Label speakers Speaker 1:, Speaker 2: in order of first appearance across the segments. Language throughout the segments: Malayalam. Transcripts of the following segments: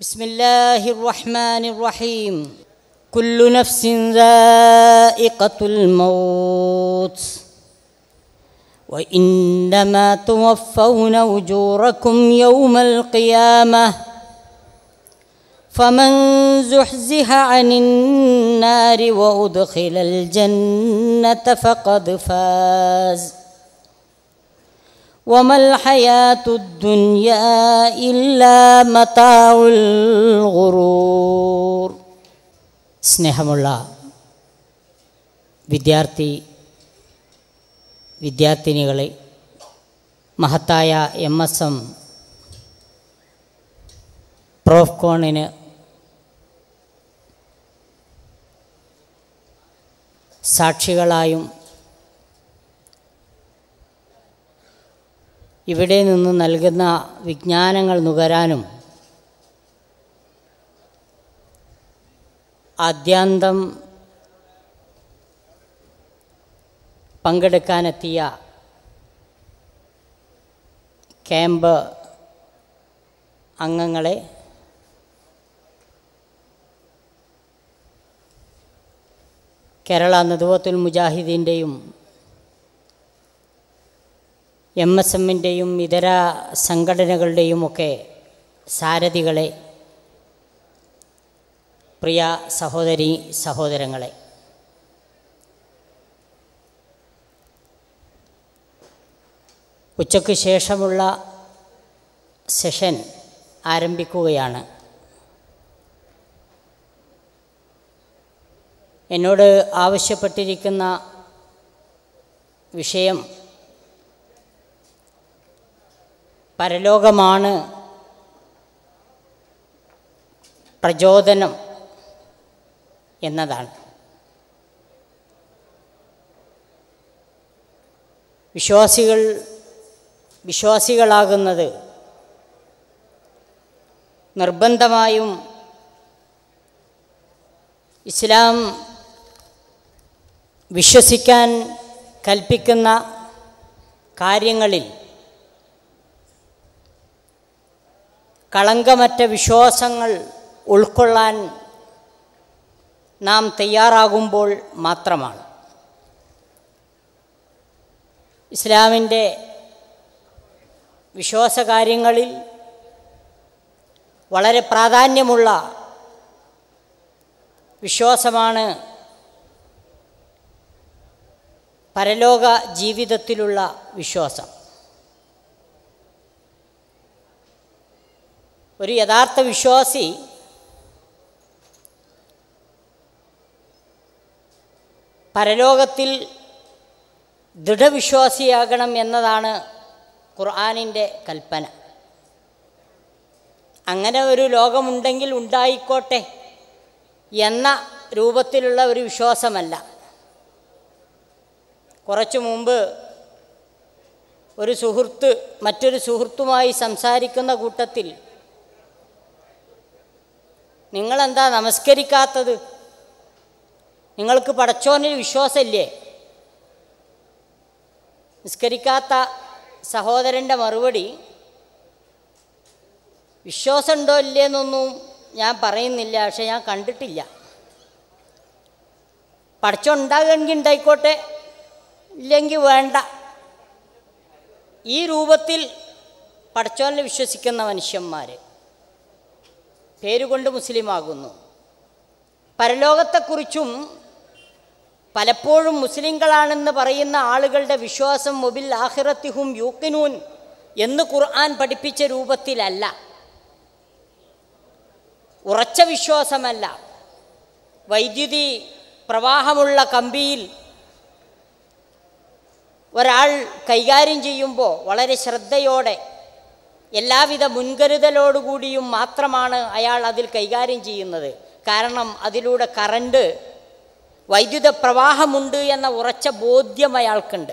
Speaker 1: بسم الله الرحمن الرحيم كل نفس ذائقة الموت وإنما توفون أجوركم يوم القيامة فمن زحزح عن النار وأدخل الجنة فقد فاز وما الحياة الدنيا إلا متاع الغرور സ്നേഹമുള്ള വിദ്യാർത്ഥി വിദ്യാർത്ഥിനികളെ മഹത്തായ എം എസ് എം പ്രോഫ്കോണിന് സാക്ഷികളായും ഇവിടെ നിന്ന് നൽകുന്ന വിജ്ഞാനങ്ങൾ നുകരാനും ആദ്യാന്തം പങ്കെടുക്കാനെത്തിയ ക്യാമ്പ് അംഗങ്ങളെ കേരള നദുവത്തുൽ മുജാഹിദീന്റെയും എം എസ് എമ്മിന്റെയും ഇതര സംഘടനകളുടെയും ഒക്കെ സാരഥികളെ പ്രിയ സഹോദരി സഹോദരങ്ങളെ. ഉച്ചയ്ക്ക് ശേഷമുള്ള സെഷൻ ആരംഭിക്കുകയാണ്. എന്നോട് ആവശ്യപ്പെട്ടിരിക്കുന്ന വിഷയം പരലോകമാണ് പ്രചോദനം എന്നതാണ്. വിശ്വാസികൾ വിശ്വാസികളാകുന്നത് നിർബന്ധമായും ഇസ്ലാം വിശ്വസിക്കാൻ കൽപ്പിക്കുന്ന കാര്യങ്ങളിൽ കളങ്കമറ്റ വിശ്വാസങ്ങൾ ഉൾക്കൊള്ളാൻ നാം തയ്യാറാകുമ്പോൾ മാത്രമാണ്. ഇസ്ലാമിന്റെ വിശ്വാസകാര്യങ്ങളിൽ വളരെ പ്രാധാന്യമുള്ള വിശ്വാസമാണ് പരലോക ജീവിതത്തിലുള്ള വിശ്വാസം. ഒരു യഥാർത്ഥ വിശ്വാസി പരലോകത്തിൽ ദൃഢവിശ്വാസിയാകണം എന്നതാണ് ഖുർആാനിന്റെ കൽപ്പന. അങ്ങനെ ഒരു ലോകമുണ്ടെങ്കിൽ ഉണ്ടായിക്കോട്ടെ എന്ന രൂപത്തിലുള്ള ഒരു വിശ്വാസമല്ല. കുറച്ചു മുമ്പ് ഒരു സുഹൃത്ത് മറ്റൊരു സുഹൃത്തുമായി സംസാരിക്കുന്ന കൂട്ടത്തിൽ നിങ്ങളെന്താ നമസ്കരിക്കാത്തത്? നിങ്ങൾക്ക് പടച്ചോനിൽ വിശ്വാസമില്ലേ? നിസ്കരിക്കാത്ത സഹോദരന്റെ മറുപടി വിശ്വാസമുണ്ടോ ഇല്ലേന്നൊന്നും ഞാൻ പറയുന്നില്ല പക്ഷെ ഞാൻ കണ്ടിട്ടില്ല. പടച്ചോൻ ഉണ്ടാകുമെങ്കിൽ ഉണ്ടായിക്കോട്ടെ ഇല്ലെങ്കിൽ വേണ്ട. ഈ രൂപത്തിൽ പടച്ചോനെ വിശ്വസിക്കുന്ന മനുഷ്യന്മാർ പേരുകൊണ്ട് മുസ്ലിമാകുന്നു. പരലോകത്തെക്കുറിച്ചും പലപ്പോഴും മുസ്ലിങ്ങളാണെന്ന് പറയുന്ന ആളുകളുടെ വിശ്വാസം മൊബിൽ ആഹിറത്തിഹും യൂക്കിനൂൻ എന്ന് ഖുർആൻ പഠിപ്പിച്ച രൂപത്തിലല്ല. ഉറച്ച വിശ്വാസമല്ല. വൈദ്യുതി പ്രവാഹമുള്ള കമ്പിയിൽ ഒരാൾ കൈകാര്യം ചെയ്യുമ്പോൾ വളരെ ശ്രദ്ധയോടെ എല്ലാവിധ മുൻകരുതലോടുകൂടിയും മാത്രമാണ് അയാൾ അതിൽ കൈകാര്യം ചെയ്യുന്നത്. കാരണം അതിലൂടെ കറണ്ട് വൈദ്യുത പ്രവാഹമുണ്ട് എന്ന ഉറച്ച ബോധ്യം അയാൾക്കുണ്ട്.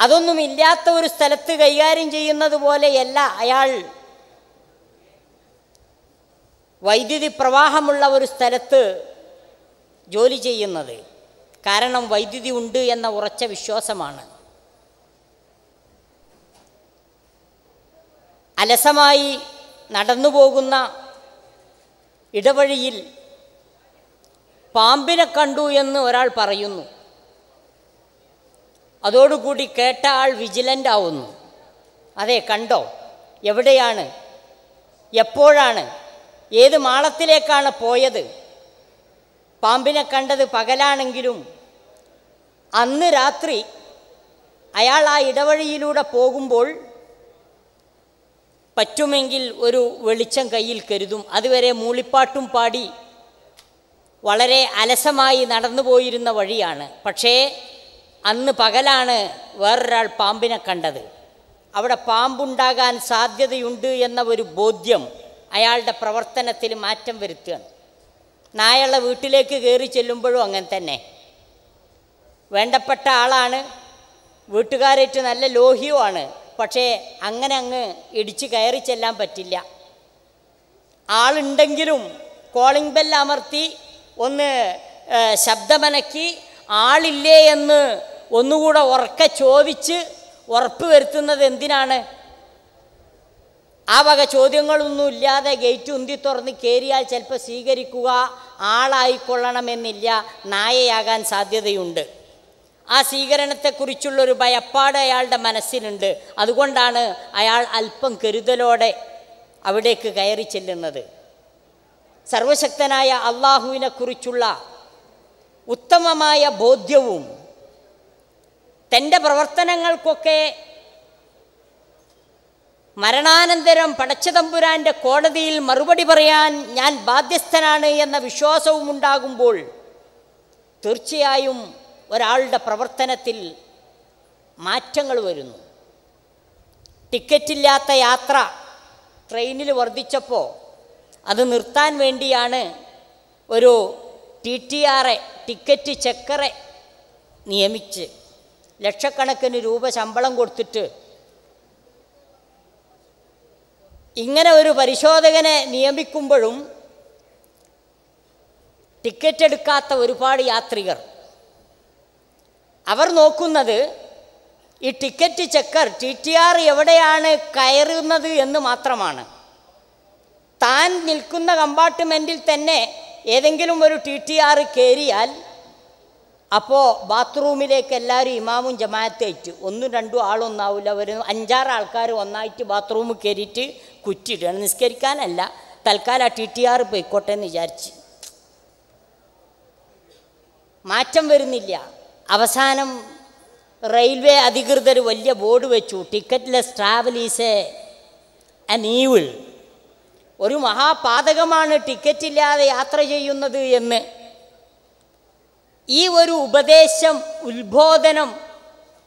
Speaker 1: അതൊന്നും ഇല്ലാത്ത ഒരു സ്ഥലത്ത് കൈകാര്യം ചെയ്യുന്നത് പോലെയല്ല അയാൾ വൈദ്യുതി പ്രവാഹമുള്ള ഒരു സ്ഥലത്ത് ജോലി ചെയ്യുന്നത്. കാരണം വൈദ്യുതി ഉണ്ട് എന്ന ഉറച്ച വിശ്വാസമാണ്. അലസമായി നടന്നു പോകുന്ന ഇടവഴിയിൽ പാമ്പിനെ കണ്ടു എന്ന് ഒരാൾ പറയുന്നു. അതോടുകൂടി കേട്ട ആൾ വിജിലന്റ് ആവുന്നു. അതെ കണ്ടോ? എവിടെയാണ്? എപ്പോഴാണ്? ഏത് മാളത്തിലേക്കാണ് പോയത്? പാമ്പിനെ കണ്ടത് പകലാണെങ്കിലും അന്ന് രാത്രി അയാൾ ആ ഇടവഴിയിലൂടെ പോകുമ്പോൾ പറ്റുമെങ്കിൽ ഒരു വെളിച്ചം കയ്യിൽ കരുതും. അതുവരെ മൂളിപ്പാട്ടും പാടി വളരെ അലസമായി നടന്നു പോയിരുന്ന വഴിയാണ്. പക്ഷേ അന്ന് പകലാണ് വേറൊരാൾ പാമ്പിനെ കണ്ടത്. അവിടെ പാമ്പുണ്ടാകാൻ സാധ്യതയുണ്ട് എന്ന ഒരു ബോധ്യം അയാളുടെ പ്രവർത്തനത്തിൽ മാറ്റം വരുത്തുകയാണ്. നായയുള്ള വീട്ടിലേക്ക് കയറി ചെല്ലുമ്പോഴും അങ്ങനെ തന്നെ. വേണ്ടപ്പെട്ട ആളാണ്. വീട്ടുകാരേറ്റ് നല്ല ലോഹ്യവുമാണ് പക്ഷേ അങ്ങനെ അങ്ങ് ഇടിച്ച് കയറി ചെല്ലാൻ പറ്റില്ല. ആളുണ്ടെങ്കിലും കോളിംഗ് ബെൽ അമർത്തി ഒന്ന് ശബ്ദമനക്കി ആളില്ലേ എന്ന് ഒന്നുകൂടെ ഉറക്കെ ചോദിച്ച് ഉറപ്പ് വരുത്തുന്നത് എന്തിനാണ്? ആ വക ചോദ്യങ്ങളൊന്നും ഇല്ലാതെ ഗേറ്റ് ഉന്തി തുറന്ന് കയറിയാൽ ചിലപ്പോൾ സ്വീകരിക്കുക ആളായിക്കൊള്ളണമെന്നില്ല നായയാകാൻ സാധ്യതയുണ്ട്. ആ സ്വീകരണത്തെക്കുറിച്ചുള്ളൊരു ഭയപ്പാട് അയാളുടെ മനസ്സിലുണ്ട്. അതുകൊണ്ടാണ് അയാൾ അല്പം കരുതലോടെ അവിടേക്ക് കയറി ചെല്ലുന്നത്. സർവശക്തനായ അള്ളാഹുവിനെക്കുറിച്ചുള്ള ഉത്തമമായ ബോധ്യവും തന്റെ പ്രവർത്തനങ്ങൾക്കൊക്കെ മരണാനന്തരം പടച്ചതമ്പുരാന്റെ കോടതിയിൽ മറുപടി പറയാൻ ഞാൻ ബാധ്യസ്ഥനാണ് എന്ന വിശ്വാസവും ഉണ്ടാകുമ്പോൾ തീർച്ചയായും ഒരാളുടെ പ്രവർത്തനത്തിൽ മാറ്റങ്ങൾ വരുന്നു. ടിക്കറ്റില്ലാത്ത യാത്ര ട്രെയിനിൽ വർദ്ധിച്ചപ്പോൾ അത് നിർത്താൻ വേണ്ടിയാണ് ഒരു ടി ടി ആറെ ടിക്കറ്റ് ചെക്കറെ നിയമിച്ച് ലക്ഷക്കണക്കിന് രൂപ ശമ്പളം കൊടുത്തിട്ട് ഇങ്ങനെ ഒരു പരിശോധകനെ നിയമിക്കുമ്പോഴും ടിക്കറ്റ് എടുക്കാത്ത ഒരുപാട് യാത്രികർ അവർ നോക്കുന്നത് ഈ ticket checker T T R എവിടെയാണ് കയറുന്നത് എന്ന് മാത്രമാണ്. താൻ നിൽക്കുന്ന കമ്പാർട്ട്മെന്റിൽ തന്നെ ഏതെങ്കിലും ഒരു ടി ടി ആർ കയറിയാൽ അപ്പോൾ ബാത്റൂമിലേക്ക് എല്ലാവരും ഇമാമും ജമാഅത്തേറ്റ് ഒന്നും രണ്ടും ആളൊന്നാവില്ല ഒരു അഞ്ചാറ് ആൾക്കാർ ഒന്നായിട്ട് ബാത്റൂമിൽ കയറിയിട്ട് കുറ്റിയിടുകയാണ് നിസ്കരിക്കാനല്ല. തൽക്കാലം ആ ടി ടി ആർ പോയിക്കോട്ടെ എന്ന് വിചാരിച്ച്. മാറ്റം വരുന്നില്ല. അവസാനം റെയിൽവേ അധികൃതർ വലിയ ബോർഡ് വെച്ചു. Ticketless travel is a an evil ഒരു മഹാപാതകമാണ് ടിക്കറ്റ് ഇല്ലാതെ യാത്ര ചെയ്യുന്നത് എന്ന്. ഈ ഒരു ഉപദേശം ഉത്ബോധനം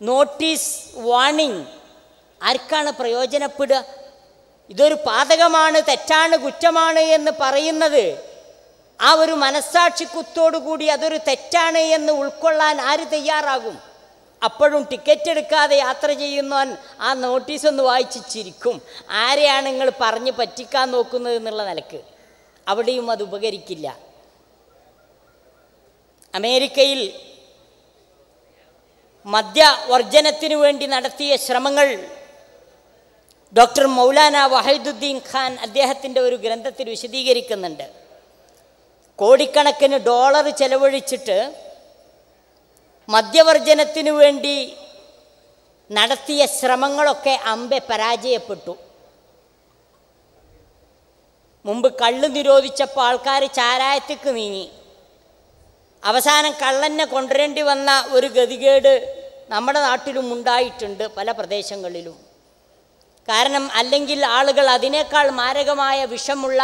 Speaker 1: നോട്ടീസ് വാണിംഗ് ആർക്കാണ് പ്രയോജനപ്പെടുക? ഇതൊരു പാതകമാണ് തെറ്റാണ് കുറ്റമാണ് എന്ന് പറയുന്നത്. ആ ഒരു മനസ്സാക്ഷിക്കുത്തോടുകൂടി അതൊരു തെറ്റാണ് എന്ന് ഉൾക്കൊള്ളാൻ ആര് തയ്യാറാകും? അപ്പോഴും ടിക്കറ്റ് എടുക്കാതെ യാത്ര ചെയ്യുന്നവൻ ആ നോട്ടീസ് ഒന്ന് വായിച്ച് ചിരിക്കും. ആരെയാണ് നിങ്ങൾ പറഞ്ഞ് പറ്റിക്കാൻ നോക്കുന്നത് എന്നുള്ള നിലയ്ക്ക്. അവിടെയും അത് ഉപകരിക്കില്ല. അമേരിക്കയിൽ മദ്യവർജനത്തിനു വേണ്ടി നടത്തിയ ശ്രമങ്ങൾ ഡോക്ടർ മൗലാന വഹൈദുദ്ദീൻ ഖാൻ അദ്ദേഹത്തിന്റെ ഒരു ഗ്രന്ഥത്തിൽ വിശദീകരിക്കുന്നുണ്ട്. കോടിക്കണക്കിന് ഡോളർ ചെലവഴിച്ചിട്ട് മദ്യവർജനത്തിനു വേണ്ടി നടത്തിയ ശ്രമങ്ങളൊക്കെ അമ്പെ പരാജയപ്പെട്ടു. മുമ്പ് കള്ള് നിരോധിച്ചപ്പോൾ ആൾക്കാർ ചാരായത്തേക്ക് നീങ്ങി. അവസാനം കള്ളനെ കൊണ്ടുവരേണ്ടി വന്ന ഒരു ഗതികേട് നമ്മുടെ നാട്ടിലും ഉണ്ടായിട്ടുണ്ട് പല പ്രദേശങ്ങളിലും. കാരണം അല്ലെങ്കിൽ ആളുകൾ അതിനേക്കാൾ മാരകമായ വിഷമുള്ള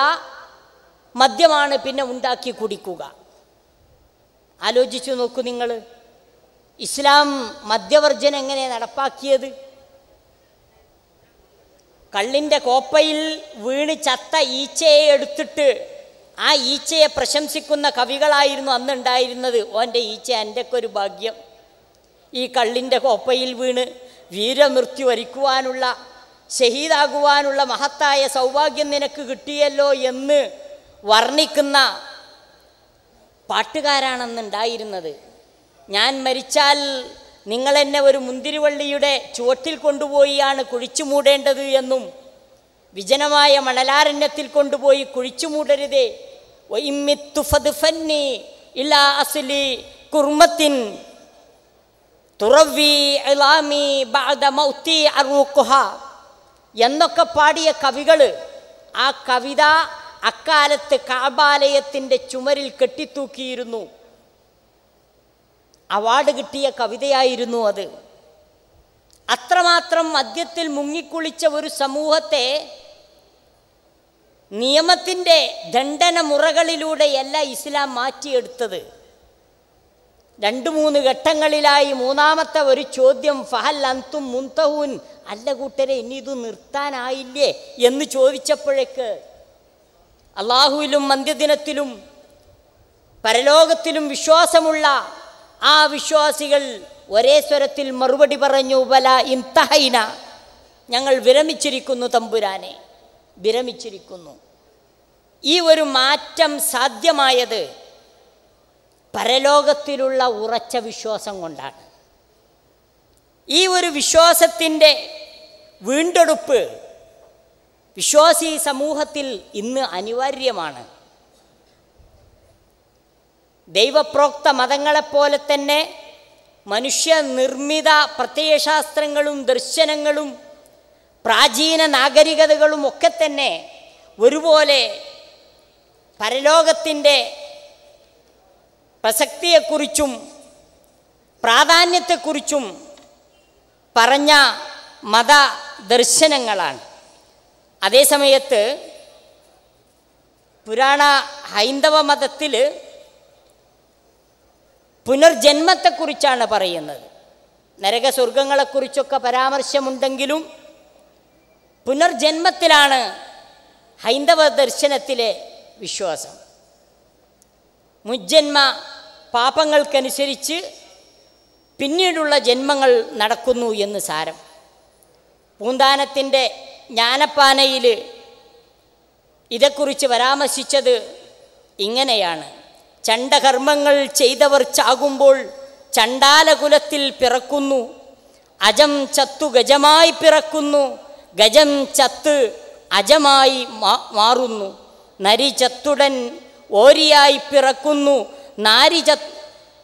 Speaker 1: മദ്യമാണ് പിന്നെ ഉണ്ടാക്കി കുടിക്കുക. ആലോചിച്ചു നോക്കൂ നിങ്ങൾ ഇസ്ലാം മദ്യവർജന എങ്ങനെ നടപ്പാക്കിയത്? കള്ളിന്റെ കോപ്പയിൽ വീണ് ചത്ത ഈച്ചയെ എടുത്തിട്ട് ആ ഈച്ചയെ പ്രശംസിക്കുന്ന കവികളായിരുന്നു അന്നുണ്ടായിരുന്നത്. ഓന്റെ ഈച്ച എന്റെയൊക്കെ ഒരു ഭാഗ്യം. ഈ കള്ളിന്റെ കോപ്പയിൽ വീണ് വീരമൃത്യു വരിക്കുവാനുള്ള ഷഹീദാകുവാനുള്ള മഹത്തായ സൗഭാഗ്യം നിനക്ക് കിട്ടിയല്ലോ എന്ന് വർണിക്കുന്ന പാട്ടുകാരാണെന്നുണ്ടായിരുന്നത്. ഞാൻ മരിച്ചാൽ നിങ്ങളെന്നെ ഒരു മുന്തിരിവള്ളിയുടെ ചുവട്ടിൽ കൊണ്ടുപോയിയാണ് കുഴിച്ചു മൂടേണ്ടത് എന്നും വിജനമായ മണലാരണ്യത്തിൽ കൊണ്ടുപോയി കുഴിച്ചു മൂടരുതേ ഇലാ അസ്ലി കുർമത്തിൻ തുറവി ഇലാമി ബഅദ മൗത്തി എന്നൊക്കെ പാടിയ കവികൾ ആ കവിത അക്കാലത്ത് കാബാലയത്തിന്റെ ചുമരിൽ കെട്ടിത്തൂക്കിയിരുന്നു. അവാർഡ് കിട്ടിയ കവിതയായിരുന്നു അത്. അത്രമാത്രം മദ്യത്തിൽ മുങ്ങിക്കുളിച്ച ഒരു സമൂഹത്തെ നിയമത്തിന്റെ ദണ്ഡന മുറകളിലൂടെയല്ല ഇസ്ലാം മാറ്റിയെടുത്തത്. രണ്ട് മൂന്ന് ഘട്ടങ്ങളിലായി മൂന്നാമത്തെ ഒരു ചോദ്യം ഫഹൽ അന്തും മുന്തഹൂൻ? അല്ല കൂട്ടരെ ഇനി ഇത് നിർത്താനായില്ലേ? എന്ന് ചോദിച്ചപ്പോഴേക്ക് അള്ളാഹുവിലും അന്ത്യദിനത്തിലും പരലോകത്തിലും വിശ്വാസമുള്ള ആ വിശ്വാസികൾ ഒരേ സ്വരത്തിൽ മറുപടി പറഞ്ഞു ബല ഇംതഹൈന ഞങ്ങൾ വിരമിച്ചിരിക്കുന്നു തമ്പുരാനെ വിരമിച്ചിരിക്കുന്നു. ഈ ഒരു മാറ്റം സാധ്യമായത് പരലോകത്തിലുള്ള ഉറച്ച വിശ്വാസം കൊണ്ടാണ്. ഈ ഒരു വിശ്വാസത്തിന്റെ വീണ്ടെടുപ്പ് വിശ്വാസി സമൂഹത്തിൽ ഇന്ന് അനിവാര്യമാണ്. ദൈവപ്രോക്ത മതങ്ങളെപ്പോലെ തന്നെ മനുഷ്യനിർമ്മിത പ്രത്യയശാസ്ത്രങ്ങളും ദർശനങ്ങളും പ്രാചീന നാഗരികതകളും ഒക്കെ തന്നെ ഒരുപോലെ പരലോകത്തിന്റെ പ്രസക്തിയെക്കുറിച്ചും പ്രാധാന്യത്തെക്കുറിച്ചും പറഞ്ഞ മത ദർശനങ്ങളാണ്. അതേസമയത്ത് പുരാണ ഹൈന്ദവ മതത്തിൽ പുനർജന്മത്തെക്കുറിച്ചാണ് പറയുന്നത്. നരകസ്വർഗങ്ങളെക്കുറിച്ചൊക്കെ പരാമർശമുണ്ടെങ്കിലും പുനർജന്മത്തിലാണ് ഹൈന്ദവ ദർശനത്തിലെ വിശ്വാസം. മുജ്ജന്മ പാപങ്ങൾക്കനുസരിച്ച് പിന്നീടുള്ള ജന്മങ്ങൾ നടക്കുന്നു എന്ന് സാരം. പൂന്താനത്തിന്റെ ജ്ഞാനപ്പാനയിൽ ഇതേക്കുറിച്ച് പരാമർശിച്ചത് ഇങ്ങനെയാണ്. ചണ്ടകർമ്മങ്ങൾ ചെയ്തവർ ചാകുമ്പോൾ ചണ്ടാലകുലത്തിൽ പിറക്കുന്നു. അജം ചത്തു ഗജമായി പിറക്കുന്നു. ഗജം ചത്ത് അജമായി മാറുന്നു. നരി ചത്തുടൻ ഓരിയായി പിറക്കുന്നു. നാരി ചത്ത്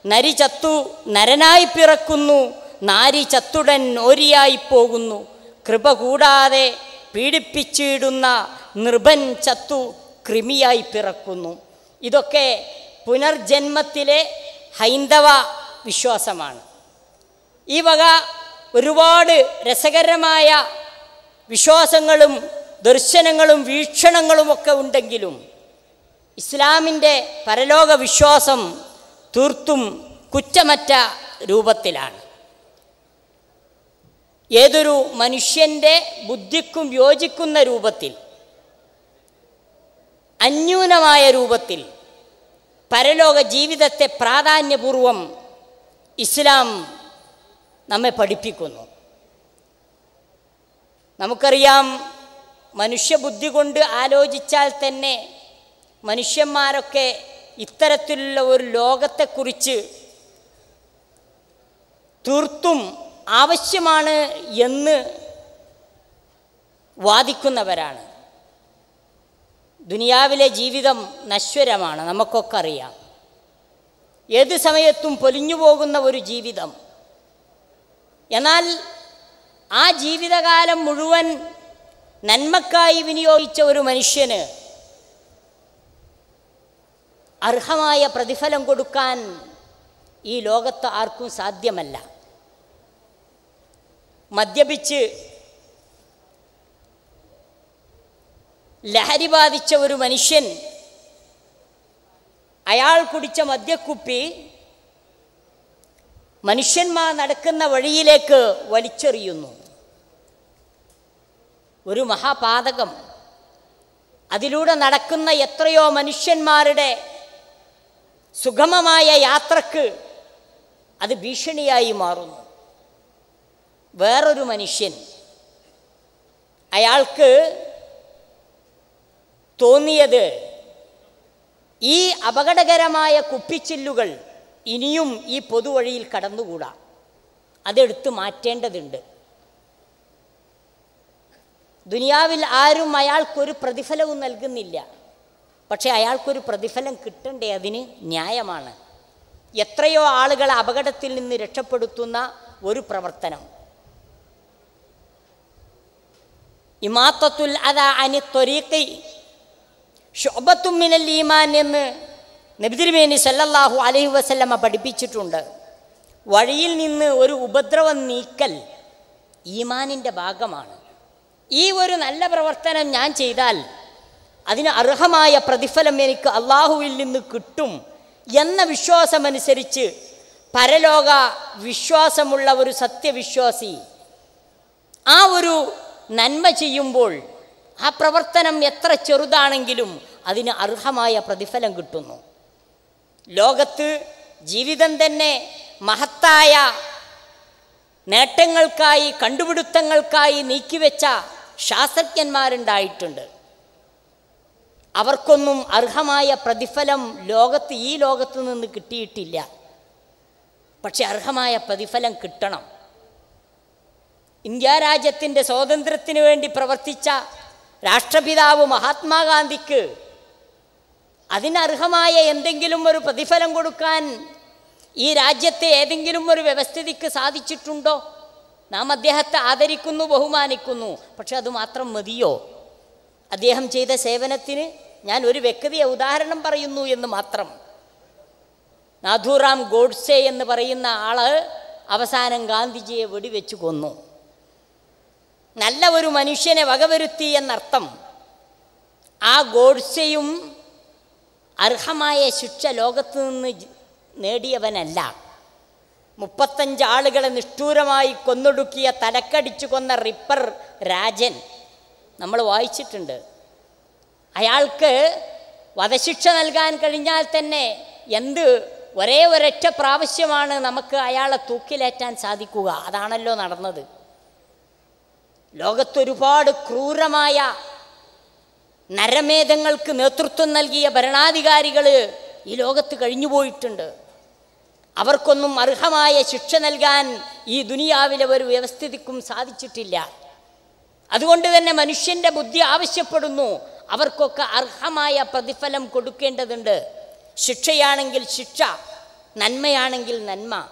Speaker 1: നരി ചത്തു നരനായി പിറക്കുന്നു. നാരി ചത്തുടൻ ഓരിയായി പോകുന്നു. കൃപ കൂടാതെ പീഡിപ്പിച്ചിടുന്ന നൃപൻ ചത്തു കൃമിയായി പിറക്കുന്നു. ഇതൊക്കെ പുനർജന്മത്തിലെ ഹൈന്ദവ വിശ്വാസമാണ്. ഈ വക ഒരുപാട് രസകരമായ വിശ്വാസങ്ങളും ദർശനങ്ങളും വീക്ഷണങ്ങളും ഒക്കെ ഉണ്ടെങ്കിലും ഇസ്ലാമിന്റെ പരലോക വിശ്വാസം തീർത്തും കുറ്റമറ്റ രൂപത്തിലാണ്. ഏതൊരു മനുഷ്യന്റെ ബുദ്ധിക്കും യോജിക്കുന്ന രൂപത്തിൽ അന്യൂനമായ രൂപത്തിൽ പരലോക ജീവിതത്തെ പ്രാധാന്യപൂർവം ഇസ്ലാം നമ്മെ പഠിപ്പിക്കുന്നു. നമുക്കറിയാം മനുഷ്യബുദ്ധി കൊണ്ട് ആലോചിച്ചാൽ തന്നെ മനുഷ്യന്മാരൊക്കെ ഇത്തരത്തിലുള്ള ഒരു ലോകത്തെക്കുറിച്ച് തീർത്തും ആവശ്യമാണ് എന്ന് വാദിക്കുന്നവരാണ്. ദുനിയാവിലെ ജീവിതം നശ്വരമാണ് നമുക്കൊക്കെ അറിയാം. ഏത് സമയത്തും പൊലിഞ്ഞു പോകുന്ന ഒരു ജീവിതം. എന്നാൽ ആ ജീവിതകാലം മുഴുവൻ നന്മക്കായി വിനിയോഗിച്ച ഒരു മനുഷ്യന് അർഹമായ പ്രതിഫലം കൊടുക്കാൻ ഈ ലോകത്ത് ആർക്കും സാധ്യമല്ല. മദ്യപിച്ച് ലഹരി ബാധിച്ച ഒരു മനുഷ്യൻ അയാൾ കുടിച്ച മദ്യക്കുപ്പി മനുഷ്യന്മാർ നടക്കുന്ന വഴിയിലേക്ക് വലിച്ചെറിയുന്നു. ഒരു മഹാപാതകം. അതിലൂടെ നടക്കുന്ന എത്രയോ മനുഷ്യന്മാരുടെ സുഗമമായ യാത്രയ്ക്ക് അത് ഭീഷണിയായി മാറുന്നു. വേറൊരു മനുഷ്യൻ അയാൾക്ക് തോന്നിയത് ഈ അപകടകരമായ കുപ്പിച്ചില്ലുകൾ ഇനിയും ഈ പൊതുവഴിയിൽ കടന്നുകൂടാ. അതെടുത്ത് മാറ്റേണ്ടതുണ്ട്. ദുനിയാവിൽ ആരും അയാൾക്കൊരു പ്രതിഫലവും നൽകുന്നില്ല. പക്ഷേ അയാൾക്കൊരു പ്രതിഫലം കിട്ടണ്ടേ അതിന് ന്യായമാണ്. എത്രയോ ആളുകളെ അപകടത്തിൽ നിന്ന് രക്ഷപ്പെടുത്തുന്ന ഒരു പ്രവർത്തനം. ഇമാത്തത്തുൽ അത അനി ത്വരീഖി. ഷൊബത്തുമിനൽ ഈമാൻ എന്ന് നബിതിരുമേനി സല്ലല്ലാഹു അലൈഹി വസല്ലമ്മ പഠിപ്പിച്ചിട്ടുണ്ട്. വഴിയിൽ നിന്ന് ഒരു ഉപദ്രവം നീക്കൽ ഈമാനിന്റെ ഭാഗമാണ്. ഈ ഒരു നല്ല പ്രവർത്തനം ഞാൻ ചെയ്താൽ അതിന് അർഹമായ പ്രതിഫലം എനിക്ക് അള്ളാഹുവിൽ നിന്ന് കിട്ടും എന്ന വിശ്വാസമനുസരിച്ച് പരലോക വിശ്വാസമുള്ള ഒരു സത്യവിശ്വാസി ആ ഒരു നന്മ ചെയ്യുമ്പോൾ ആ പ്രവർത്തനം എത്ര ചെറുതാണെങ്കിലും അതിന് അർഹമായ പ്രതിഫലം കിട്ടുന്നു. ലോകത്ത് ജീവിതം തന്നെ മഹത്തായ നേട്ടങ്ങൾക്കായി കണ്ടുപിടുത്തങ്ങൾക്കായി നീക്കിവെച്ച ശാസ്ത്രജ്ഞന്മാരുണ്ടായിട്ടുണ്ട്. അവർക്കൊന്നും അർഹമായ പ്രതിഫലം ലോകത്ത് ഈ ലോകത്ത് നിന്ന് കിട്ടിയിട്ടില്ല. പക്ഷെ അർഹമായ പ്രതിഫലം കിട്ടണം. ഇന്ത്യ രാജ്യത്തിന്റെ സ്വാതന്ത്ര്യത്തിന് വേണ്ടി പ്രവർത്തിച്ച രാഷ്ട്രപിതാവ് മഹാത്മാഗാന്ധിക്ക് അതിനർഹമായ എന്തെങ്കിലും ഒരു പ്രതിഫലം കൊടുക്കാൻ ഈ രാജ്യത്തെ ഏതെങ്കിലും ഒരു വ്യവസ്ഥിതിക്ക് സാധിച്ചിട്ടുണ്ടോ? നാം അദ്ദേഹത്തെ ആദരിക്കുന്നു ബഹുമാനിക്കുന്നു. പക്ഷെ അത് മാത്രം മതിയോ? അദ്ദേഹം ചെയ്ത സേവനത്തിന് ഞാൻ ഒരു വ്യക്തിയെ ഉദാഹരണം പറയുന്നു എന്ന് മാത്രം. നാഥുറാം ഗോഡ്സെ എന്ന് പറയുന്ന ആൾ അവസാനം ഗാന്ധിജിയെ വെടിവെച്ചു കൊന്നു. നല്ല ഒരു മനുഷ്യനെ വകവരുത്തി എന്നർത്ഥം. ആ ഗോഡ്സെയും അർഹമായ ശിക്ഷ ലോകത്തു നിന്ന് നേടിയവനല്ല. മുപ്പത്തഞ്ച് ആളുകളെ നിഷ്ഠൂരമായി കൊന്നൊടുക്കിയ തലക്കടിച്ചു കൊന്ന റിപ്പർ രാജൻ നമ്മൾ വായിച്ചിട്ടുണ്ട്. അയാൾക്ക് വധശിക്ഷ നൽകാൻ കഴിഞ്ഞാൽ തന്നെ എന്ത് ഒരേ ഒരൊറ്റ പ്രാവശ്യമാണ് നമുക്ക് അയാളെ തൂക്കിലേറ്റാൻ സാധിക്കുക. അതാണല്ലോ നടന്നത്. ലോകത്തൊരുപാട് ക്രൂരമായ നരമേധങ്ങൾക്ക് നേതൃത്വം നൽകിയ ഭരണാധികാരികൾ ഈ ലോകത്ത് കഴിഞ്ഞുപോയിട്ടുണ്ട്. അവർക്കൊന്നും അർഹമായ ശിക്ഷ നൽകാൻ ഈ ദുനിയാവിലെ ഒരു വ്യവസ്ഥിതിക്കും സാധിച്ചിട്ടില്ല. അതുകൊണ്ട് തന്നെ മനുഷ്യന്റെ ബുദ്ധി ആവശ്യപ്പെടുന്നു. അവർക്കൊക്കെ അർഹമായ പ്രതിഫലം കൊടുക്കേണ്ടതുണ്ട്. ശിക്ഷയാണെങ്കിൽ ശിക്ഷ നന്മയാണെങ്കിൽ നന്മ.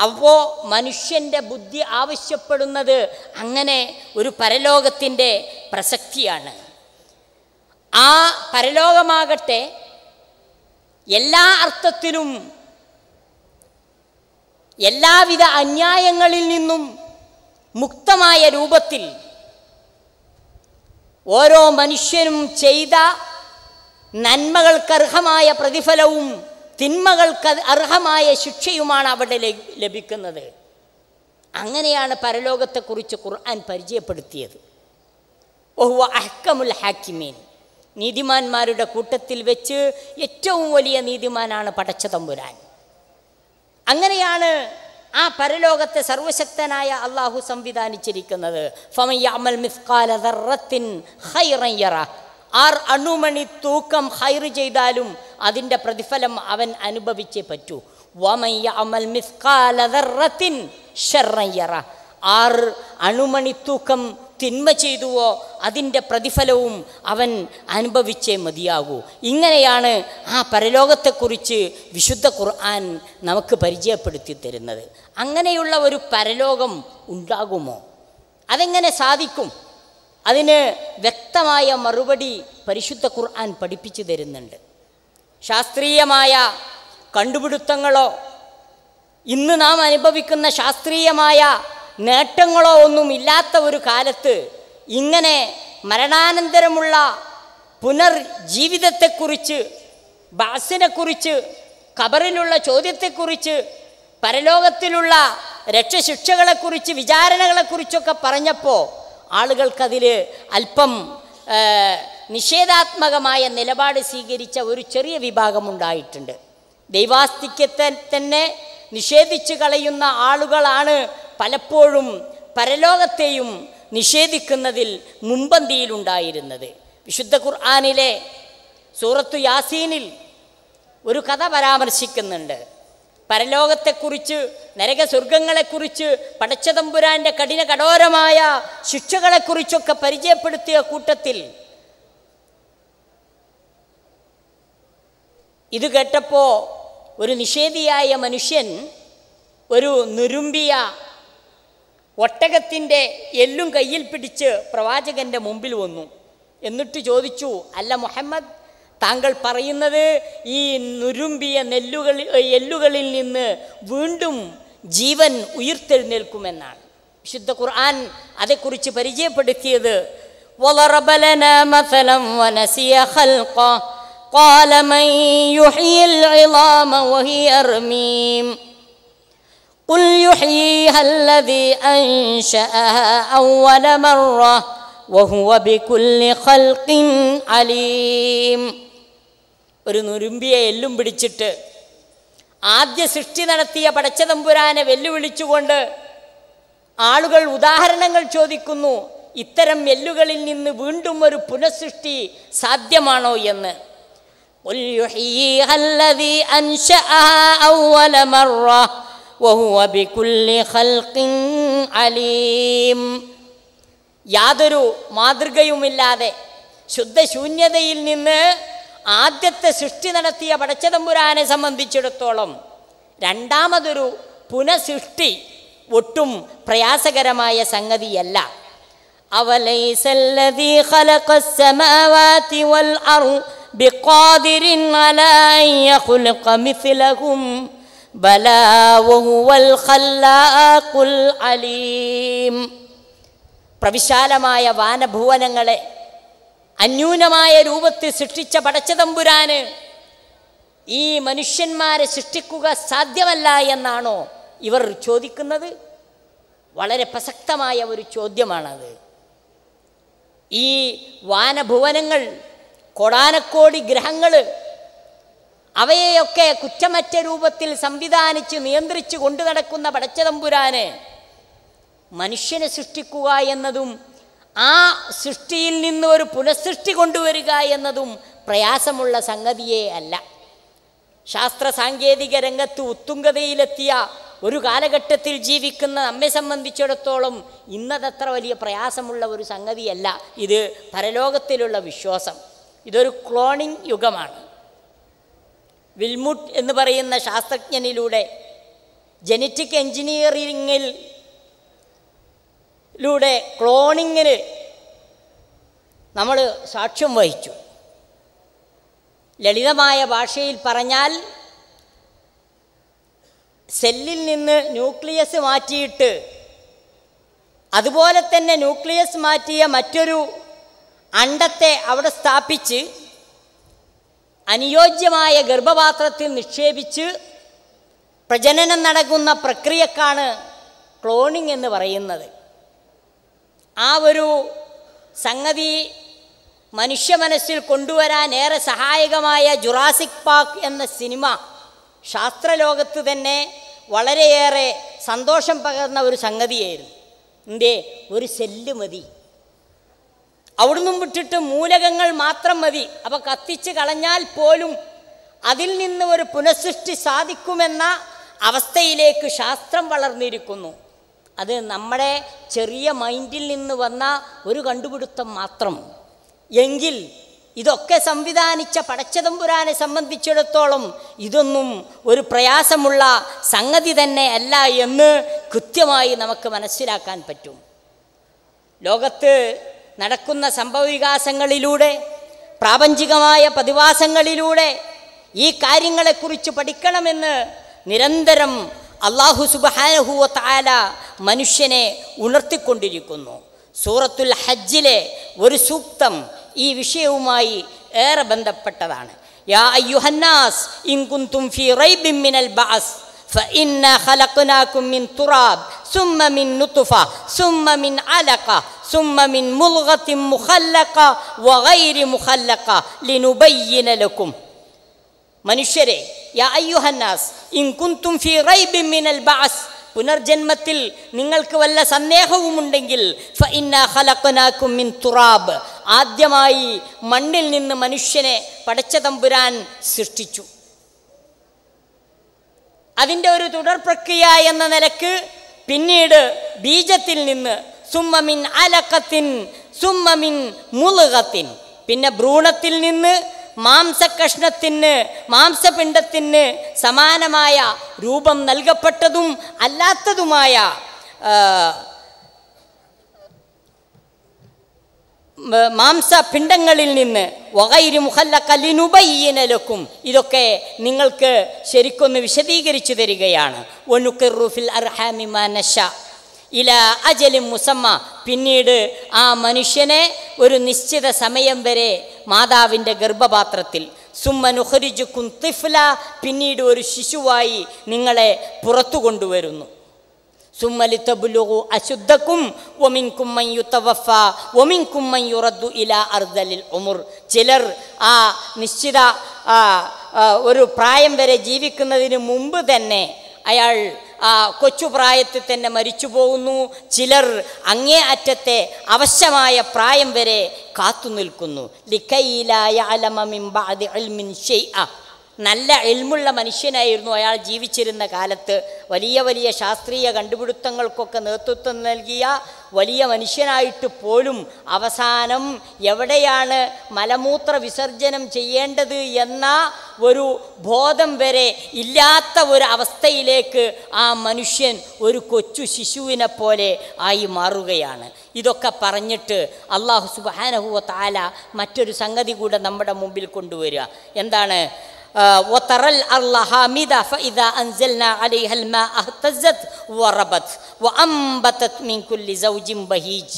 Speaker 1: അപ്പോൾ മനുഷ്യന്റെ ബുദ്ധി ആവശ്യപ്പെടുന്നത് അങ്ങനെ ഒരു പരലോകത്തിന്റെ പ്രസക്തിയാണ്. ആ പരലോകമാകട്ടെ എല്ലാ അർത്ഥത്തിലും എല്ലാവിധ അന്യായങ്ങളിൽ നിന്നും മുക്തമായ രൂപത്തിൽ ഓരോ മനുഷ്യനും ചെയ്ത നന്മകൾക്കർഹമായ പ്രതിഫലവും തിന്മകൾക്ക് അർഹമായ ശിക്ഷയുമാണ് അവിടെ ലഭിക്കുന്നത്. അങ്ങനെയാണ് പരലോകത്തെക്കുറിച്ച് ഖുർആൻ പരിചയപ്പെടുത്തിയത്. ഓഹുവ അഹ്കമുൽ ഹാക്കിമീൻ. നീതിമാന്മാരുടെ കൂട്ടത്തിൽ വെച്ച് ഏറ്റവും വലിയ നീതിമാനാണ് പടച്ച തമ്പുരാൻ അങ്ങനെയാണ് ആ പരലോകത്തെ സർവശക്തനായ അള്ളാഹു സംവിധാനിച്ചിരിക്കുന്നത്. ആർ അണുമണി തൂക്കം ഹൈറ് ചെയ്താലും അതിന്റെ പ്രതിഫലം അവൻ അനുഭവിച്ചേ പറ്റൂ. ആർ അണുമണി തൂക്കം തിന്മ ചെയ്തുവോ അതിന്റെ പ്രതിഫലവും അവൻ അനുഭവിച്ചേ മതിയാകൂ. ഇങ്ങനെയാണ് ആ പരലോകത്തെക്കുറിച്ച് വിശുദ്ധ ഖുർആൻ നമുക്ക് പരിചയപ്പെടുത്തി തരുന്നത്. അങ്ങനെയുള്ള ഒരു പരലോകം ഉണ്ടാകുമോ? അതെങ്ങനെ സാധിക്കും? അതിന് വ്യക്തമായ മറുപടി പരിശുദ്ധ ഖുർആൻ പഠിപ്പിച്ചു തരുന്നുണ്ട്. ശാസ്ത്രീയമായ കണ്ടുപിടുത്തങ്ങളോ ഇന്ന് നാം അനുഭവിക്കുന്ന ശാസ്ത്രീയമായ നേട്ടങ്ങളോ ഒന്നും ഇല്ലാത്ത ഒരു കാലത്ത് ഇങ്ങനെ മരണാനന്തരമുള്ള പുനർജീവിതത്തെക്കുറിച്ച് ബാസിനെക്കുറിച്ച് ഖബറിലുള്ള ചോദ്യത്തെക്കുറിച്ച് പരലോകത്തിലുള്ള രക്ഷശിക്ഷകളെക്കുറിച്ച് വിചാരണകളെക്കുറിച്ചൊക്കെ പറഞ്ഞപ്പോൾ ആളുകൾക്കതിൽ അല്പം നിഷേധാത്മകമായ നിലപാട് സ്വീകരിച്ച ഒരു ചെറിയ വിഭാഗമുണ്ടായിട്ടുണ്ട് ദൈവാസ്തിക്യത്തെ തന്നെ നിഷേധിച്ചു കളയുന്ന ആളുകളാണ് പലപ്പോഴും പരലോകത്തെയും നിഷേധിക്കുന്നതിൽ മുമ്പന്തിയിലുണ്ടായിരുന്നത് വിശുദ്ധ ഖുർആാനിലെ സൂറത്തു യാസീനിൽ ഒരു കഥ പരാമർശിക്കുന്നുണ്ട്. പരലോകത്തെക്കുറിച്ച് നരകസ്വർഗങ്ങളെക്കുറിച്ച് പടച്ചതമ്പുരാന്റെ കഠിന കഠോരമായ ശിക്ഷകളെക്കുറിച്ചൊക്കെ പരിചയപ്പെടുത്തിയ കൂട്ടത്തിൽ ഇത് കേട്ടപ്പോൾ ഒരു നിഷേധിയായ മനുഷ്യൻ ഒരു നുരുമ്പിയ ഒട്ടകത്തിന്റെ എല്ലും കയ്യിൽ പിടിച്ച് പ്രവാചകന്റെ മുമ്പിൽ വന്നു. എന്നിട്ട് ചോദിച്ചു അല്ല മുഹമ്മദ് താങ്കൾ പറയുന്നത് ഈ നുരുമ്പിയ നെല്ലുകൾ എല്ലുകളിൽ നിന്ന് വീണ്ടും ജീവൻ ഉയർത്തെഴുന്നേൽക്കുമെന്നാണ് വിശുദ്ധ ഖുർആൻ അതേക്കുറിച്ച് പരിചയപ്പെടുത്തിയത് وضرب لنا مثلا ونسي خلقه قال من يحيي العظام وهي رميم قل يحييها الذي أنشأها أول مرة وهو بكل خلق عليم ഒരു നുരുമ്പിയെ എല്ലും പിടിച്ചിട്ട് ആദ്യ സൃഷ്ടി നടത്തിയ പടച്ചതമ്പുരാനെ വെല്ലുവിളിച്ചുകൊണ്ട് ആളുകൾ ഉദാഹരണങ്ങൾ ചോദിക്കുന്നു ഇത്തരം എല്ലുകളിൽ നിന്ന് വീണ്ടും ഒരു പുനഃസൃഷ്ടി സാധ്യമാണോ എന്ന്. യാതൊരു മാതൃകയുമില്ലാതെ ശുദ്ധശൂന്യതയിൽ നിന്ന് ആദ്യത്തെ സൃഷ്ടി നടത്തിയ പടച്ചതമ്പുരാനെ സംബന്ധിച്ചിടത്തോളം രണ്ടാമതൊരു പുനഃസൃഷ്ടി ഒട്ടും പ്രയാസകരമായ സംഗതിയല്ല أوليس الذي خلق السماوات والأرض بقادر على أن يخلق مثلهم بلى وهو الخلاق العليم പ്രവിശാലമായ വാനഭുവനങ്ങളെ അന്യൂനമായ രൂപത്തിൽ സൃഷ്ടിച്ച പടച്ചതമ്പുരാന് ഈ മനുഷ്യന്മാരെ സൃഷ്ടിക്കുക സാധ്യമല്ല എന്നാണോ ഇവർ ചോദിക്കുന്നത്? വളരെ പ്രസക്തമായ ഒരു ചോദ്യമാണത്. ഈ വാനഭുവനങ്ങൾ കൊടാനക്കോടി ഗ്രഹങ്ങൾ അവയെയൊക്കെ കുറ്റമറ്റ രൂപത്തിൽ സംവിധാനിച്ച് നിയന്ത്രിച്ച് കൊണ്ടു നടക്കുന്ന പടച്ചതമ്പുരാന് മനുഷ്യനെ സൃഷ്ടിക്കുക എന്നതും ആ സൃഷ്ടിയിൽ നിന്ന് ഒരു പുനഃസൃഷ്ടി കൊണ്ടുവരിക എന്നതും പ്രയാസമുള്ള സംഗതിയേ അല്ല. ശാസ്ത്ര സാങ്കേതിക രംഗത്ത് ഉത്തുംഗതയിലെത്തിയ ഒരു കാലഘട്ടത്തിൽ ജീവിക്കുന്ന നമ്മെ സംബന്ധിച്ചിടത്തോളം ഇന്നതത്ര വലിയ പ്രയാസമുള്ള ഒരു സംഗതിയല്ല. ഇത് പരലോകത്തിലുള്ള വിശ്വാസം. ഇതൊരു ക്ലോണിംഗ് യുഗമാണ്. വിൽമുട്ട് എന്ന് പറയുന്ന ശാസ്ത്രജ്ഞനിലൂടെ ജനറ്റിക് എഞ്ചിനീയറിങ്ങിൽ ലൂടെ ക്ലോണിങ്ങിന് നമ്മൾ സാക്ഷ്യം വഹിച്ചു. ലളിതമായ ഭാഷയിൽ പറഞ്ഞാൽ സെല്ലിൽ നിന്ന് ന്യൂക്ലിയസ് മാറ്റിയിട്ട് അതുപോലെ തന്നെ ന്യൂക്ലിയസ് മാറ്റിയ മറ്റൊരു അണ്ടത്തെ അവിടെ സ്ഥാപിച്ച് അനുയോജ്യമായ ഗർഭപാത്രത്തിൽ നിക്ഷേപിച്ച് പ്രജനനം നടക്കുന്ന പ്രക്രിയക്കാണ് ക്ലോണിംഗ് എന്ന് പറയുന്നത്. ആ ഒരു സംഗതി മനുഷ്യ മനസ്സിൽ കൊണ്ടുവരാൻ ഏറെ സഹായകമായ ജുറാസിക് പാക്ക് എന്ന സിനിമ ശാസ്ത്രലോകത്ത് തന്നെ വളരെയേറെ സന്തോഷം പകർന്ന ഒരു സംഗതിയായിരുന്നു. എന്തേ? ഒരു സെല്ല് മതി. അവിടുന്നും വിട്ടിട്ട് മൂലകങ്ങൾ മാത്രം മതി. അപ്പോൾ കത്തിച്ച് കളഞ്ഞാൽ പോലും അതിൽ നിന്ന് ഒരു പുനഃസൃഷ്ടി സാധിക്കുമെന്ന അവസ്ഥയിലേക്ക് ശാസ്ത്രം വളർന്നിരിക്കുന്നു. അത് നമ്മുടെ ചെറിയ മൈൻഡിൽ നിന്ന് വന്ന ഒരു കണ്ടുപിടുത്തം മാത്രം. എങ്കിൽ ഇതൊക്കെ സംവിധാനിച്ച പടച്ചതമ്പുരാനെ സംബന്ധിച്ചിടത്തോളം ഇതൊന്നും ഒരു പ്രയാസമുള്ള സംഗതി തന്നെ അല്ല എന്ന് കൃത്യമായി നമുക്ക് മനസ്സിലാക്കാൻ പറ്റും. ലോകത്ത് നടക്കുന്ന സംഭവവികാസങ്ങളിലൂടെ പ്രാപഞ്ചികമായ പ്രതിവാസങ്ങളിലൂടെ ഈ കാര്യങ്ങളെക്കുറിച്ച് പഠിക്കണമെന്ന് നിരന്തരം അള്ളാഹു സുബാനഹുവ താല മനുഷ്യനെ ഉണർത്തിക്കൊണ്ടിരിക്കുന്നു സൂറത്തുൽ ഹജ്ജിലെ ഒരു സൂക്തം ഈ വിഷയവുമായി ഏറെ ബന്ധപ്പെട്ടതാണ് യാ അയ്യുഹന്നാസ് ഇൻ കുന്തും ഫി റൈബിൻ മിനൽ ബഅസ് فإنا خلقناكم من تراب ثم من نطفة ثم من علقة ثم من ملغة مخلقة وغير مخلقة لنبين لكم മനുഷ്യരെ യാ അയ്യുഹന്നാസ് ഇൻ കുന്തും ഫി റൈബിൻ മിനൽ ബഅസ് പുനർജന്മത്തിൽ നിങ്ങൾക്ക് വല്ല സന്ദേഹവുമുണ്ടെങ്കിൽ മിൻ തുറാബ്. ആദ്യമായി മണ്ണിൽ നിന്ന് മനുഷ്യനെ പടച്ച തമ്പുരാൻ സൃഷ്ടിച്ചു. അതിന്റെ ഒരു തുടർ പ്രക്രിയ എന്ന നിലയ്ക്ക് പിന്നീട് ബീജത്തിൽ നിന്ന് സുമ്മമിൻ അലക്കത്തിൻ സുമ്മമിൻ മുളുകത്തിൻ പിന്നെ ഭ്രൂണത്തിൽ നിന്ന് മാംസകഷ്ണത്തിന് മാംസപിണ്ഡത്തിന് സമാനമായ രൂപം നൽകപ്പെട്ടതും അല്ലാത്തതുമായ മാംസപിണ്ഡങ്ങളിൽ നിന്ന് വകൈരി മുഹല്ലക്കല്ലിനുബയ്യനലക്കും ഇതൊക്കെ നിങ്ങൾക്ക് ശരിക്കൊന്ന് വിശദീകരിച്ചു തരികയാണ്. ഒനുക്കിറുഫിൽ അർഹാമിമാനശ ഇല അജലിം മുസമ്മ. പിന്നീട് ആ മനുഷ്യനെ ഒരു നിശ്ചിത സമയം വരെ മാതാവിന്റെ ഗർഭപാത്രത്തിൽ. സുമ്മനുഹരിജുക്കും തിഫ്ല. പിന്നീട് ഒരു ശിശുവായി നിങ്ങളെ പുറത്തു കൊണ്ടുവരുന്നു. സുമ്മലിത്തബുലുഗു അശുദ്ധക്കും ഒമിൻ കുമ്മയ്യു തവഫ ഒമിൻ കുമ്മയ്യുറദ്ദു ഇല അർദലിൽ ഉമുർ. ചിലർ ആ നിശ്ചിത ഒരു പ്രായം വരെ ജീവിക്കുന്നതിന് മുമ്പ് തന്നെ അയാൾ ആ കൊച്ചു പ്രായത്തിൽ തന്നെ മരിച്ചു പോകുന്നു. ചിലർ അങ്ങേ അറ്റത്തെ അവശ്യമായ പ്രായം വരെ കാത്തു നിൽക്കുന്നു. ലിഖയിലായ അലമിൻ നല്ല എൽമുള്ള മനുഷ്യനായിരുന്നു അയാൾ ജീവിച്ചിരുന്ന കാലത്ത്. വലിയ വലിയ ശാസ്ത്രീയ കണ്ടുപിടുത്തങ്ങൾക്കൊക്കെ നേതൃത്വം നൽകിയ വലിയ മനുഷ്യനായിട്ട് പോലും അവസാനം എവിടെയാണ് മലമൂത്ര വിസർജനം ചെയ്യേണ്ടത് എന്ന ഒരു ബോധം വരെ ഇല്ലാത്ത ഒരു അവസ്ഥയിലേക്ക് ആ മനുഷ്യൻ ഒരു കൊച്ചു ശിശുവിനെ പോലെ ആയി മാറുകയാണ്. ഇതൊക്കെ പറഞ്ഞിട്ട് അള്ളാഹു സുബാനഹുവ താല മറ്റൊരു സംഗതി കൂടെ നമ്മുടെ മുമ്പിൽ കൊണ്ടുവരിക. എന്താണ്? وترى الأرض هامدة فإذا أنزلنا عليها الماء اهتزت وربت وأنبتت من كل زوج بهيج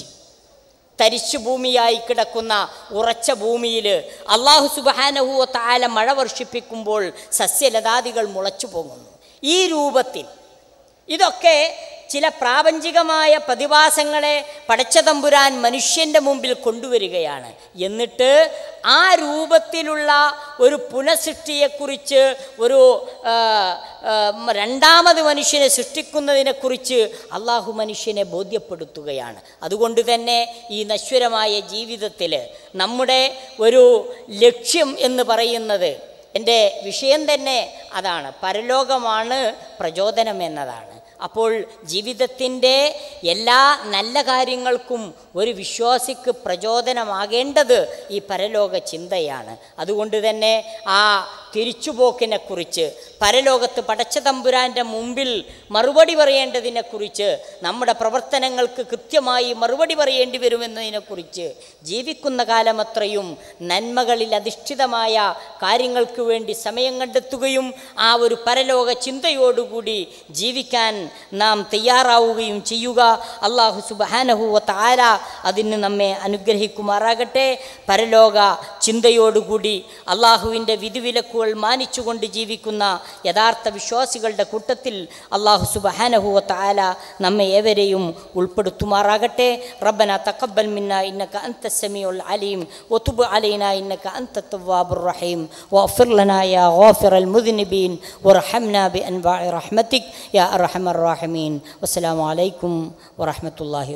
Speaker 1: തരിശു ഭൂമിയായി കിടക്കുന്ന ഉറച്ച ഭൂമിയിൽ അള്ളാഹു സുബാനഹുവ താല മഴ വർഷിപ്പിക്കുമ്പോൾ സസ്യലതാദികൾ മുളച്ചു പോകുന്നു ഈ രൂപത്തിൽ ഇതൊക്കെ ചില പ്രാപഞ്ചികമായ പ്രതിഭാസങ്ങളെ പടച്ചതമ്പുരാൻ മനുഷ്യന്റെ മുമ്പിൽ കൊണ്ടുവരികയാണ്. എന്നിട്ട് ആ രൂപത്തിലുള്ള ഒരു പുനഃസൃഷ്ടിയെക്കുറിച്ച് ഒരു രണ്ടാമത് മനുഷ്യനെ സൃഷ്ടിക്കുന്നതിനെക്കുറിച്ച് അള്ളാഹു മനുഷ്യനെ ബോധ്യപ്പെടുത്തുകയാണ്. അതുകൊണ്ട് തന്നെ ഈ നശ്വരമായ ജീവിതത്തിൽ നമ്മുടെ ഒരു ലക്ഷ്യം എന്ന് പറയുന്നത് എന്റെ വിഷയം തന്നെ അതാണ്. പരലോകമാണ് പ്രചോദനം എന്നതാണ് അപ്പോൾ ജീവിതത്തിന്റെ എല്ലാ നല്ല കാര്യങ്ങൾക്കും ഒരു വിശ്വാസിക്ക് പ്രചോദനമാകേണ്ടത് ഈ പരലോക ചിന്തയാണ് അതുകൊണ്ട് തന്നെ ആ തിരിച്ചുപോക്കിനെക്കുറിച്ച് പരലോകത്ത് പടച്ചതമ്പുരാന്റെ മുമ്പിൽ മറുപടി പറയേണ്ടതിനെക്കുറിച്ച് നമ്മുടെ പ്രവർത്തനങ്ങൾക്ക് കൃത്യമായി മറുപടി പറയേണ്ടി വരുമെന്നതിനെക്കുറിച്ച് ജീവിക്കുന്ന കാലമത്രയും നന്മകളിൽ അധിഷ്ഠിതമായ കാര്യങ്ങൾക്ക് വേണ്ടി സമയം കണ്ടെത്തുകയും ആ ഒരു പരലോക ചിന്തയോടുകൂടി ജീവിക്കാൻ നാം തയ്യാറാവുകയും ചെയ്യുക. അള്ളാഹു സുബാനഹുവ താര അതിന് നമ്മെ അനുഗ്രഹിക്കുമാറാകട്ടെ. പരലോക ചിന്തയോടുകൂടി അള്ളാഹുവിന്റെ വിധിവിലക്കുകൾ മാനിച്ചുകൊണ്ട് ജീവിക്കുന്ന യഥാർത്ഥ വിശ്വാസികളുടെ കൂട്ടത്തിൽ അള്ളാഹു സുബഹാനഹുവ ആല നമ്മെ ഏവരെയും ഉൾപ്പെടുത്തുമാറാകട്ടെ. റബ്ബന തക്കബൽ മിന്ന ഇന്നക അന്ത സമിയുൽ അലീം. ഒത്തുബ് അലീന ഇന്നക അന്ത തവാബുർ റഹീം. വഫിർ ലനാ യാ ഗാഫിറൽ മുദ്നിബീൻ. വറഹംനാ ബി അൻവാ റഹ്മത്തിക് യാ അർഹമർ റഹീമീൻ. വസ്സലാമു അലൈക്കും വറഹ്മത്തുള്ളാഹി